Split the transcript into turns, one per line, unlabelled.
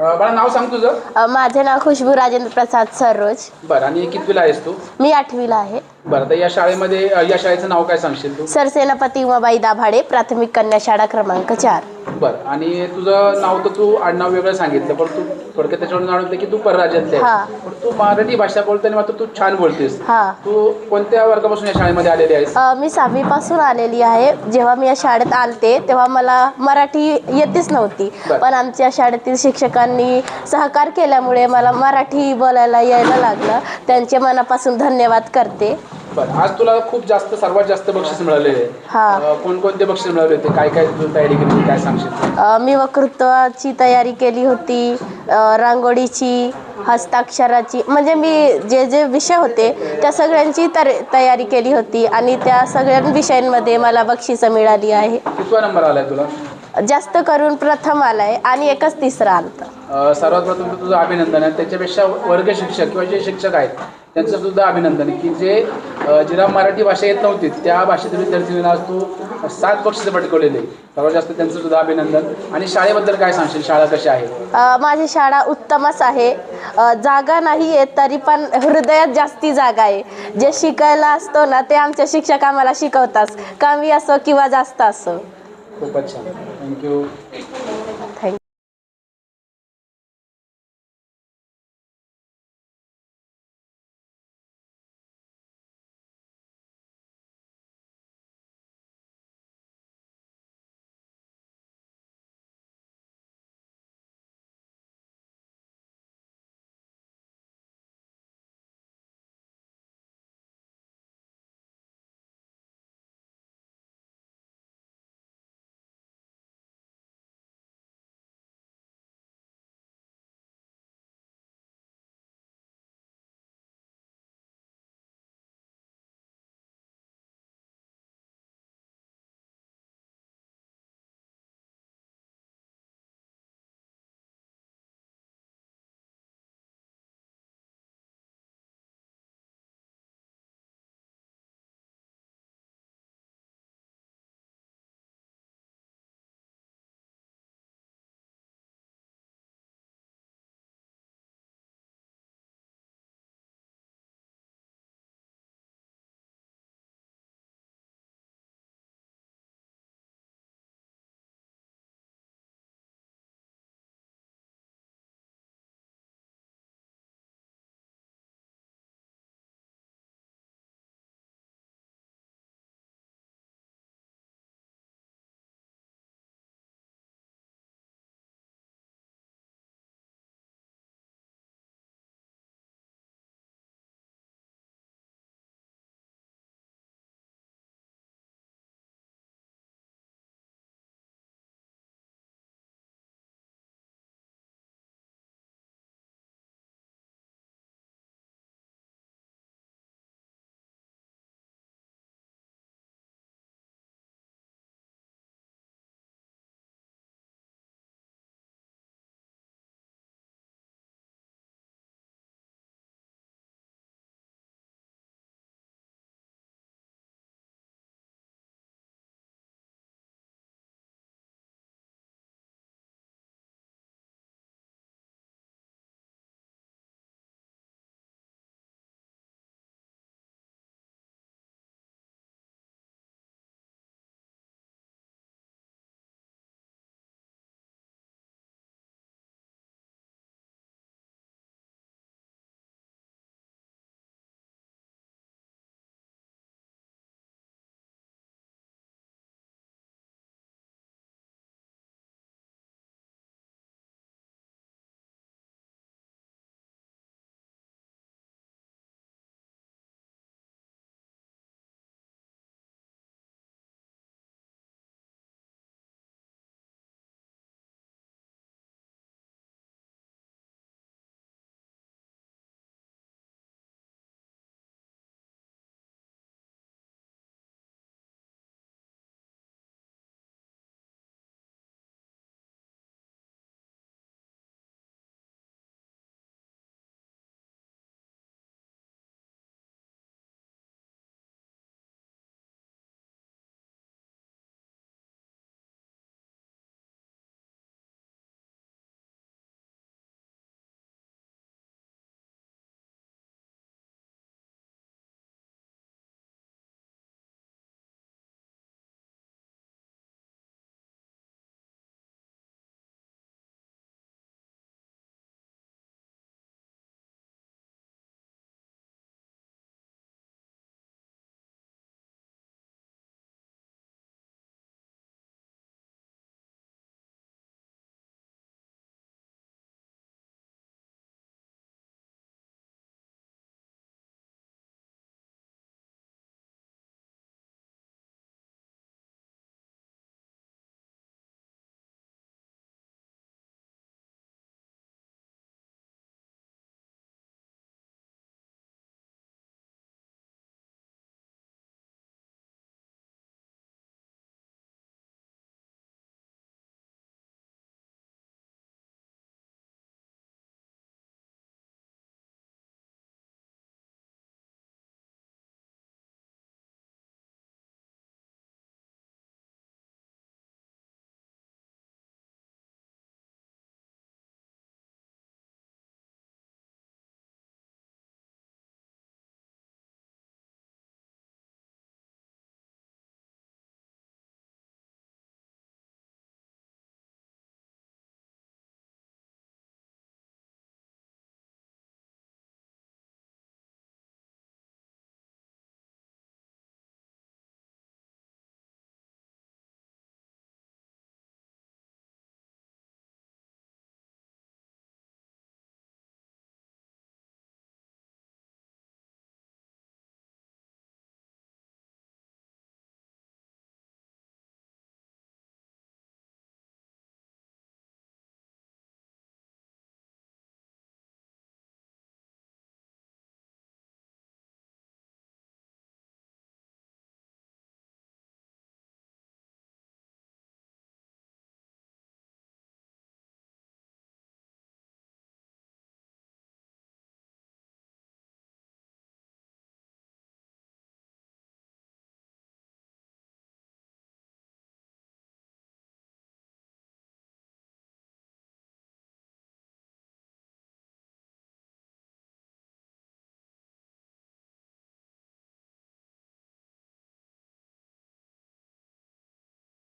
अं, बाळा नाव सांग तुझं.
अ, माझे नाव खुशबू राजेंद्र प्रसाद सररोज
बरं आणि कितवीला आहेस तू?
मी आठवीला आहे.
बरं तर या शाळेमध्ये अं, या शाळेचं नाव काय सांगशील तू?
सरसेनापती उमाबाई दाभाडे प्राथमिक कन्या शाळा क्रमांक चार.
बरं आणि तुझं नाव तर तू आडनाव वेगळं सांगितलं पण तू थोडक्यात त्याच्यावरून जाणवते की तू परराज्यातली
हा.
पण तू मराठी भाषा बोलताना मात्र तू छान बोलतेस.
हा.
तू कोणत्या वर्गापासून या शाळेमध्ये आलेली आहेस?
अ, मी सहावीपासून आलेली आहे. जेव्हा मी या शाळेत आलते तेव्हा मला मराठी येतेच नव्हती.
बरं.
पण आमच्या शाळेतील शिक्षकांनी सहकार केल्यामुळे मला मराठी बोलायला यायला लागलं. त्यांचे मनापासून धन्यवाद करते.
बरं आज तुला खूप जास्त सर्वात जास्त बक्षीस मिळालेले आहे
हा
कोणकोणते बक्षीस मिळाले होते? काय काय तू तयारी केली होती? काय सांगशील?
अ, मी वक्तृत्वाची तयारी केली होती अ, रांगोळीची हस्ताक्षराची म्हणजे मी जे जे विषय होते त्या सगळ्यांची तर तयारी केली होती आणि त्या सगळ्या विषयांमध्ये मला बक्षिसं मिळाली आहे.
कितवा नंबर आलाय तुला?
जास्त करून प्रथम आलाय आणि एकच तिसरा आलता.
अ, सर्वात प्रथम तर तुझं अभिनंदन आहे. त्याच्यापेक्षा वर्ग शिक्षक किंवा जे शिक्षक आहेत त्यांचं सुद्धा अभिनंदन आहे की जे अ, जिला मराठी भाषा येत नव्हती त्या भाषेतील विद्यार्थ्यांना आज तू सात बक्षिसं पटकवलेले सर्वात जास्त त्यांचं सुद्धा अभिनंदन. आणि शाळेबद्दल काय सांगशील? शाळा कशी आहे?
अ, माझी शाळा उत्तमच आहे. अ, जागा नाही आहे तरी पण हृदयात जास्ती जागा आहे. जे शिकायला असतो ना ते आमचे शिक्षक आम्हाला शिकवतात. कमी असो किंवा जास्त असो.
खूपच छान. थँक्यू